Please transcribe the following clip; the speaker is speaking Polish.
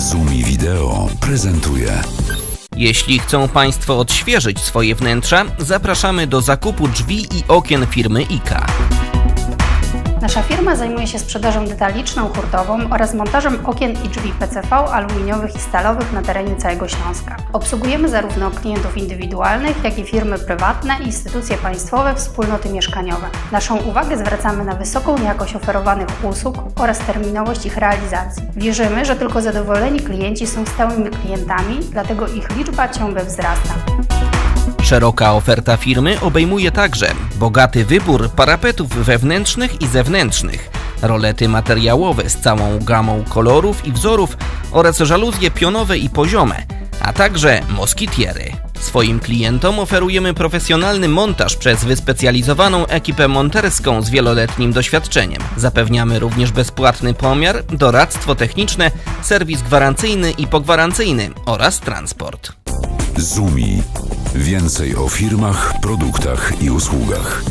Zumi Wideo prezentuje Jeśli chcą Państwo odświeżyć swoje wnętrza, zapraszamy do zakupu drzwi i okien firmy IKA. Nasza firma zajmuje się sprzedażą detaliczną, hurtową oraz montażem okien i drzwi PCV aluminiowych i stalowych na terenie całego Śląska. Obsługujemy zarówno klientów indywidualnych, jak i firmy prywatne, instytucje państwowe, wspólnoty mieszkaniowe. Naszą uwagę zwracamy na wysoką jakość oferowanych usług oraz terminowość ich realizacji. Wierzymy, że tylko zadowoleni klienci są stałymi klientami, dlatego ich liczba ciągle wzrasta. Szeroka oferta firmy obejmuje także bogaty wybór parapetów wewnętrznych i zewnętrznych, rolety materiałowe z całą gamą kolorów i wzorów oraz żaluzje pionowe i poziome, a także moskitiery. Swoim klientom oferujemy profesjonalny montaż przez wyspecjalizowaną ekipę monterską z wieloletnim doświadczeniem. Zapewniamy również bezpłatny pomiar, doradztwo techniczne, serwis gwarancyjny i pogwarancyjny oraz transport. Zumi. Więcej o firmach, produktach i usługach.